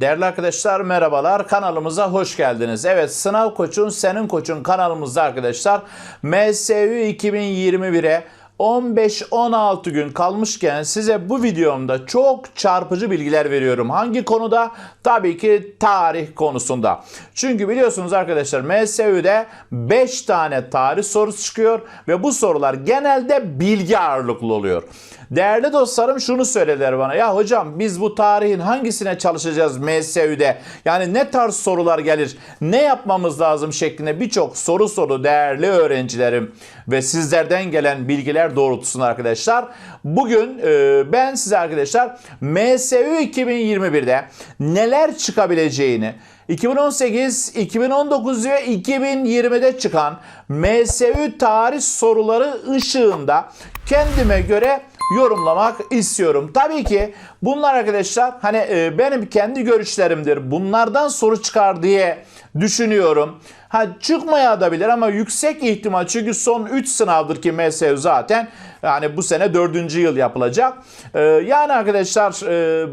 Değerli arkadaşlar merhabalar kanalımıza hoş geldiniz. Evet sınav koçun senin koçun kanalımızda arkadaşlar MSÜ 2021'e 15-16 gün kalmışken size bu videomda çok çarpıcı bilgiler veriyorum. Hangi konuda? Tabii ki tarih konusunda. Çünkü biliyorsunuz arkadaşlar MSÜ'de 5 tane tarih sorusu çıkıyor ve bu sorular genelde bilgi ağırlıklı oluyor. Değerli dostlarım şunu söylediler bana. Ya hocam biz bu tarihin hangisine çalışacağız MSÜ'de? Yani ne tarz sorular gelir? Ne yapmamız lazım şeklinde birçok soru soru değerli öğrencilerim ve sizlerden gelen bilgiler doğrultusunda arkadaşlar. Bugün e, ben size arkadaşlar MSÜ 2021'de neler çıkabileceğini 2018, 2019 ve 2020'de çıkan MSÜ tarih soruları ışığında kendime göre yorumlamak istiyorum. Tabii ki bunlar arkadaşlar hani e, benim kendi görüşlerimdir. Bunlardan soru çıkar diye düşünüyorum. Ha çıkmaya da bilir ama yüksek ihtimal çünkü son 3 sınavdır ki MSU zaten yani bu sene 4. yıl yapılacak. Ee, yani arkadaşlar e,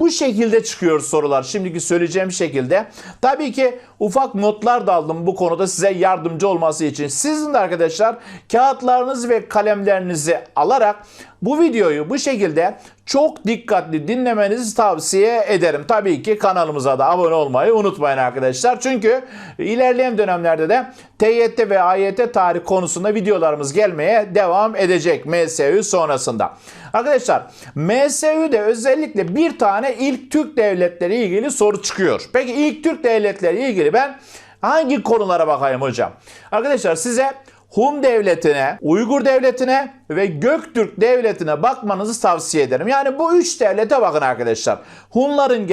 bu şekilde çıkıyor sorular. Şimdiki söyleyeceğim şekilde. Tabii ki ufak notlar da aldım bu konuda size yardımcı olması için. Sizin de arkadaşlar kağıtlarınızı ve kalemlerinizi alarak bu videoyu bu şekilde çok dikkatli dinlemenizi tavsiye ederim. Tabii ki kanalımıza da abone olmayı unutmayın arkadaşlar. Çünkü ilerleyen dönemlerde de TYT ve AYT tarih konusunda videolarımız gelmeye devam edecek MSÜ sonrasında. Arkadaşlar MSÜ'de özellikle bir tane ilk Türk devletleri ilgili soru çıkıyor. Peki ilk Türk devletleri ilgili ben hangi konulara bakayım hocam? Arkadaşlar size Hun devletine, Uygur devletine ve Göktürk devletine bakmanızı tavsiye ederim. Yani bu üç devlete bakın arkadaşlar. Hunların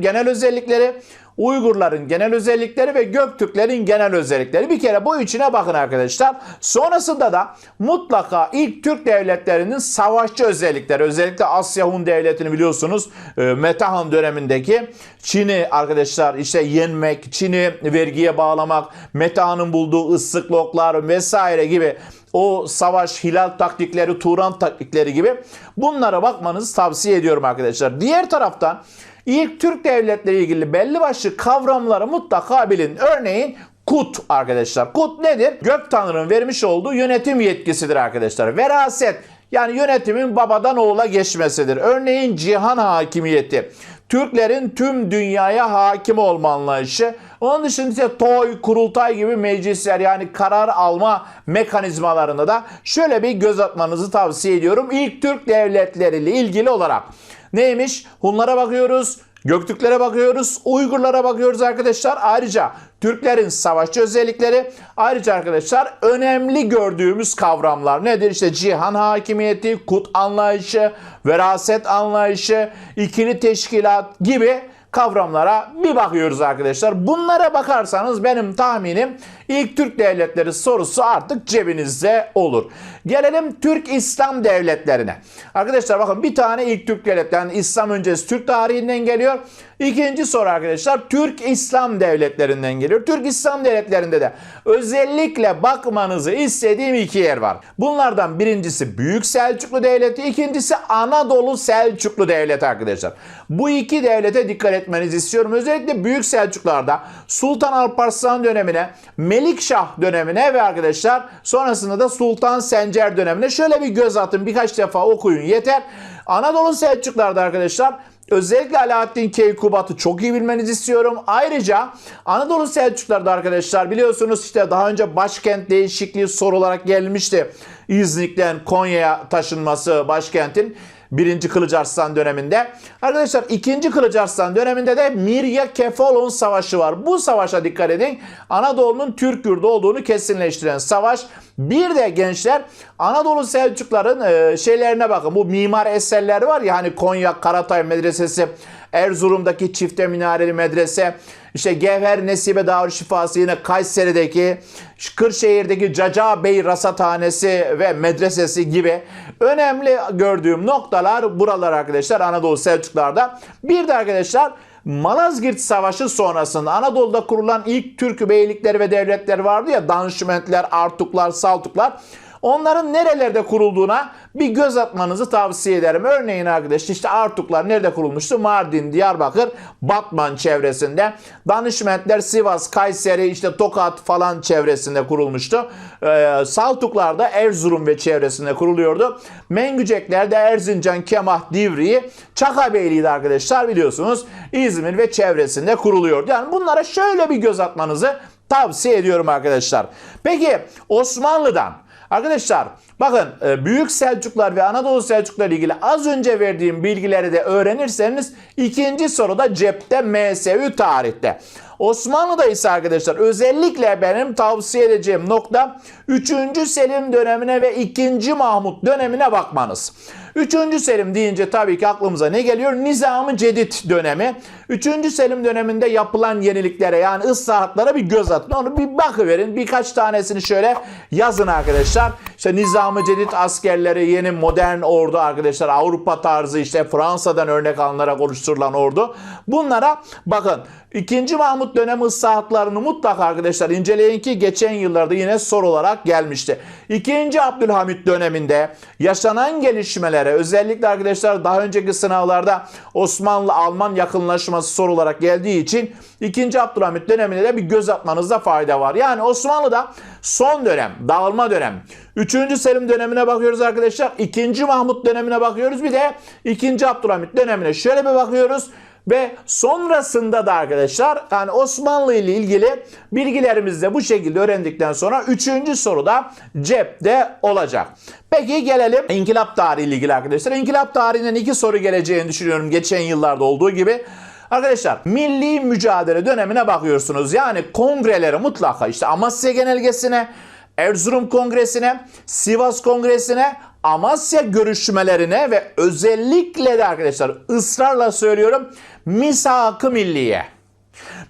genel, özellikleri, Uygurların genel özellikleri ve Göktürklerin genel özellikleri. Bir kere bu üçüne bakın arkadaşlar. Sonrasında da mutlaka ilk Türk devletlerinin savaşçı özellikleri. Özellikle Asya Hun devletini biliyorsunuz. E, Metahan dönemindeki Çin'i arkadaşlar işte yenmek, Çin'i vergiye bağlamak, Metahan'ın bulduğu ıslık loklar vesaire gibi o savaş, hilal taktikleri, Turan taktikleri gibi bunlara bakmanızı tavsiye ediyorum arkadaşlar. Diğer taraftan İlk Türk devletleri ilgili belli başlı kavramları mutlaka bilin. Örneğin Kut arkadaşlar. Kut nedir? Gök Tanrı'nın vermiş olduğu yönetim yetkisidir arkadaşlar. Veraset yani yönetimin babadan oğula geçmesidir. Örneğin cihan hakimiyeti. Türklerin tüm dünyaya hakim olma anlayışı. Onun dışında ise toy, kurultay gibi meclisler yani karar alma mekanizmalarında da şöyle bir göz atmanızı tavsiye ediyorum. İlk Türk devletleriyle ilgili olarak. Neymiş? Hunlara bakıyoruz. Göktürklere bakıyoruz, Uygurlara bakıyoruz arkadaşlar. Ayrıca Türklerin savaşçı özellikleri, ayrıca arkadaşlar önemli gördüğümüz kavramlar nedir? İşte cihan hakimiyeti, kut anlayışı, veraset anlayışı, ikili teşkilat gibi kavramlara bir bakıyoruz arkadaşlar. Bunlara bakarsanız benim tahminim ilk Türk devletleri sorusu artık cebinizde olur. Gelelim Türk İslam devletlerine. Arkadaşlar bakın bir tane ilk Türk devletlerinin İslam öncesi Türk tarihinden geliyor. İkinci soru arkadaşlar Türk İslam devletlerinden geliyor. Türk İslam devletlerinde de özellikle bakmanızı istediğim iki yer var. Bunlardan birincisi Büyük Selçuklu Devleti, ikincisi Anadolu Selçuklu Devleti arkadaşlar. Bu iki devlete dikkat etmenizi istiyorum. Özellikle Büyük Selçuklularda Sultan Alparslan dönemine, Melikşah dönemine ve arkadaşlar sonrasında da Sultan Sencer dönemine şöyle bir göz atın birkaç defa okuyun yeter. Anadolu Selçuklularda arkadaşlar Özellikle Alaaddin Keykubat'ı çok iyi bilmenizi istiyorum. Ayrıca Anadolu Selçuklularda arkadaşlar biliyorsunuz işte daha önce başkent değişikliği soru olarak gelmişti. İznik'ten Konya'ya taşınması başkentin. 1. Kılıç Arslan döneminde. Arkadaşlar 2. Kılıç Arslan döneminde de Mirya Kefalon Savaşı var. Bu savaşa dikkat edin. Anadolu'nun Türk yurdu olduğunu kesinleştiren savaş. Bir de gençler Anadolu Selçukların e, şeylerine bakın. Bu mimar eserleri var ya hani Konya Karatay Medresesi, Erzurum'daki çifte minareli medrese, işte Gevher Nesibe Darüşşifası yine Kayseri'deki, Kırşehir'deki Caca Bey Rasathanesi ve medresesi gibi önemli gördüğüm noktalar buralar arkadaşlar Anadolu Selçuklar'da. Bir de arkadaşlar Malazgirt Savaşı sonrasında Anadolu'da kurulan ilk Türk beylikleri ve devletleri vardı ya Danışmentler, Artuklar, Saltuklar. Onların nerelerde kurulduğuna bir göz atmanızı tavsiye ederim. Örneğin arkadaşlar işte Artuklar nerede kurulmuştu? Mardin, Diyarbakır, Batman çevresinde. Danışmentler Sivas, Kayseri, işte Tokat falan çevresinde kurulmuştu. Ee, Saltuklar da Erzurum ve çevresinde kuruluyordu. Mengücekler de Erzincan, Kemah, Divriği, Çakabeyli'ydi arkadaşlar biliyorsunuz. İzmir ve çevresinde kuruluyordu. Yani bunlara şöyle bir göz atmanızı tavsiye ediyorum arkadaşlar. Peki Osmanlı'dan Arkadaşlar bakın e, Büyük Selçuklar ve Anadolu Selçuklar ilgili az önce verdiğim bilgileri de öğrenirseniz ikinci soruda cepte MSÜ tarihte. Osmanlı'da ise arkadaşlar özellikle benim tavsiye edeceğim nokta 3. Selim dönemine ve 2. Mahmut dönemine bakmanız. 3. Selim deyince tabii ki aklımıza ne geliyor? Nizam-ı Cedid dönemi. 3. Selim döneminde yapılan yeniliklere yani ıslahatlara bir göz atın. Onu bir bakıverin. Birkaç tanesini şöyle yazın arkadaşlar. İşte Nizam-ı Cedid askerleri, yeni modern ordu arkadaşlar. Avrupa tarzı işte Fransa'dan örnek alınarak oluşturulan ordu. Bunlara bakın. İkinci Mahmut dönemi ıslahatlarını mutlaka arkadaşlar inceleyin ki geçen yıllarda yine soru olarak gelmişti. İkinci Abdülhamit döneminde yaşanan gelişmelere özellikle arkadaşlar daha önceki sınavlarda Osmanlı-Alman yakınlaşması soru olarak geldiği için ikinci Abdülhamit dönemine de bir göz atmanızda fayda var. Yani Osmanlı'da son dönem, dağılma dönem. Üçüncü Selim dönemine bakıyoruz arkadaşlar. İkinci Mahmut dönemine bakıyoruz. Bir de ikinci Abdülhamit dönemine şöyle bir bakıyoruz. Ve sonrasında da arkadaşlar yani Osmanlı ile ilgili bilgilerimizi de bu şekilde öğrendikten sonra 3. soruda cepte olacak. Peki gelelim inkılap tarihi ile ilgili arkadaşlar. İnkılap tarihinden iki soru geleceğini düşünüyorum geçen yıllarda olduğu gibi. Arkadaşlar milli mücadele dönemine bakıyorsunuz. Yani kongrelere mutlaka işte Amasya Genelgesi'ne, Erzurum Kongresi'ne, Sivas Kongresi'ne, Amasya görüşmelerine ve özellikle de arkadaşlar ısrarla söylüyorum Misak-ı Milliye.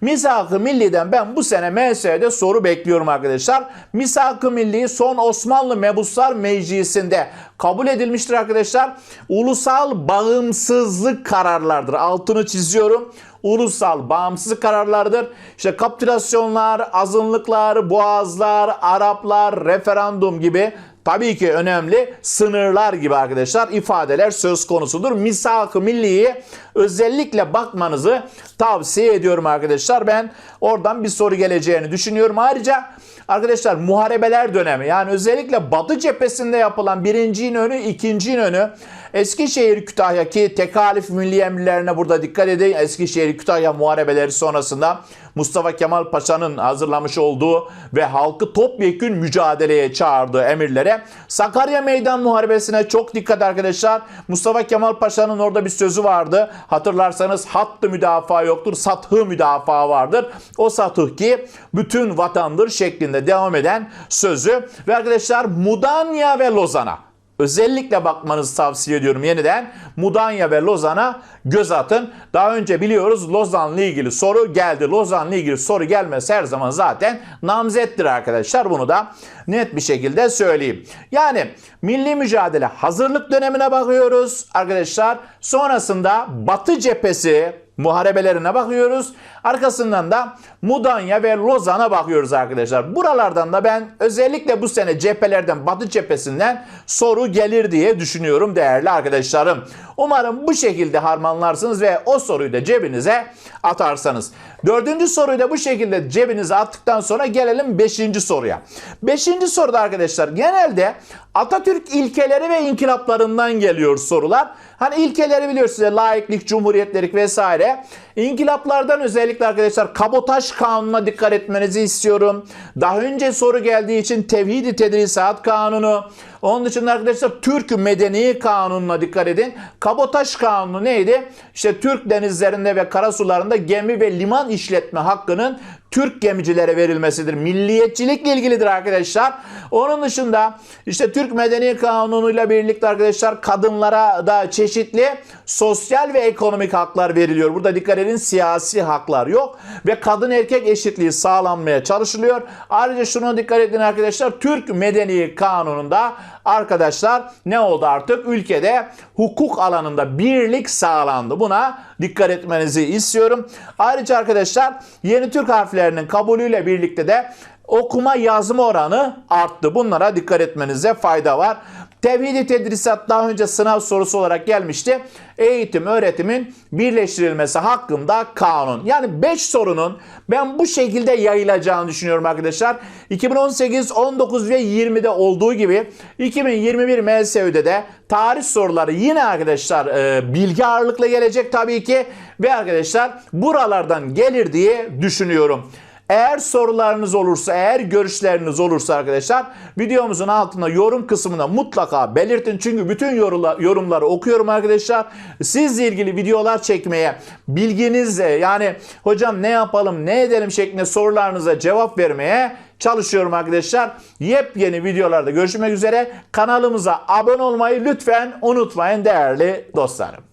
Misak-ı Milli'den ben bu sene MS'de soru bekliyorum arkadaşlar. Misak-ı Milli son Osmanlı Mebuslar Meclisi'nde kabul edilmiştir arkadaşlar. Ulusal bağımsızlık kararlardır. Altını çiziyorum ulusal bağımsızlık kararlarıdır. İşte kapitülasyonlar, azınlıklar, boğazlar, Araplar, referandum gibi tabii ki önemli sınırlar gibi arkadaşlar ifadeler söz konusudur. Misak-ı Milli'yi özellikle bakmanızı tavsiye ediyorum arkadaşlar. Ben oradan bir soru geleceğini düşünüyorum. Ayrıca arkadaşlar muharebeler dönemi yani özellikle Batı cephesinde yapılan birinci İnönü, ikinci İnönü Eskişehir Kütahya ki tekalif milli emirlerine burada dikkat edin. Eskişehir Kütahya muharebeleri sonrasında Mustafa Kemal Paşa'nın hazırlamış olduğu ve halkı topyekün mücadeleye çağırdığı emirlere Sakarya Meydan Muharebesi'ne çok dikkat arkadaşlar. Mustafa Kemal Paşa'nın orada bir sözü vardı. Hatırlarsanız hattı müdafaa yoktur, sathı müdafaa vardır. O satıh ki bütün vatandır şeklinde devam eden sözü ve arkadaşlar Mudanya ve Lozan'a Özellikle bakmanızı tavsiye ediyorum yeniden. Mudanya ve Lozan'a göz atın. Daha önce biliyoruz Lozan'la ilgili soru geldi. Lozan'la ilgili soru gelmesi her zaman zaten namzettir arkadaşlar. Bunu da net bir şekilde söyleyeyim. Yani milli mücadele hazırlık dönemine bakıyoruz arkadaşlar. Sonrasında Batı cephesi muharebelerine bakıyoruz. Arkasından da Mudanya ve Lozan'a bakıyoruz arkadaşlar. Buralardan da ben özellikle bu sene cephelerden Batı cephesinden soru gelir diye düşünüyorum değerli arkadaşlarım. Umarım bu şekilde harmanlarsınız ve o soruyu da cebinize atarsanız. Dördüncü soruyu da bu şekilde cebinize attıktan sonra gelelim beşinci soruya. Beşinci soruda arkadaşlar genelde Atatürk ilkeleri ve inkılaplarından geliyor sorular. Hani ilkeleri biliyorsunuz laiklik, cumhuriyetlik vesaire. İnkılaplardan özellikle arkadaşlar kabotaj kanununa dikkat etmenizi istiyorum. Daha önce soru geldiği için tevhid-i tedrisat kanunu. Onun dışında arkadaşlar Türk Medeni Kanunu'na dikkat edin. Kabotaj kanunu neydi? İşte Türk denizlerinde ve karasularında gemi ve liman işletme hakkının Türk gemicilere verilmesidir. Milliyetçilikle ilgilidir arkadaşlar. Onun dışında işte Türk Medeni Kanunu ile birlikte arkadaşlar kadınlara da çeşitli sosyal ve ekonomik haklar veriliyor. Burada dikkat edin siyasi haklar yok ve kadın erkek eşitliği sağlanmaya çalışılıyor. Ayrıca şuna dikkat edin arkadaşlar Türk Medeni Kanunu'nda arkadaşlar ne oldu artık? Ülkede hukuk alanında birlik sağlandı. Buna dikkat etmenizi istiyorum. Ayrıca arkadaşlar yeni Türk harflerinin kabulüyle birlikte de okuma yazma oranı arttı. Bunlara dikkat etmenize fayda var. Tevhidi tedrisat daha önce sınav sorusu olarak gelmişti. Eğitim, öğretimin birleştirilmesi hakkında kanun. Yani 5 sorunun ben bu şekilde yayılacağını düşünüyorum arkadaşlar. 2018, 19 ve 20'de olduğu gibi 2021 MSÜ'de de tarih soruları yine arkadaşlar e, bilgi ağırlıkla gelecek tabii ki. Ve arkadaşlar buralardan gelir diye düşünüyorum. Eğer sorularınız olursa, eğer görüşleriniz olursa arkadaşlar videomuzun altında yorum kısmına mutlaka belirtin. Çünkü bütün yorula- yorumları okuyorum arkadaşlar. Sizle ilgili videolar çekmeye, bilginizle yani hocam ne yapalım, ne edelim şeklinde sorularınıza cevap vermeye çalışıyorum arkadaşlar. Yepyeni videolarda görüşmek üzere. Kanalımıza abone olmayı lütfen unutmayın değerli dostlarım.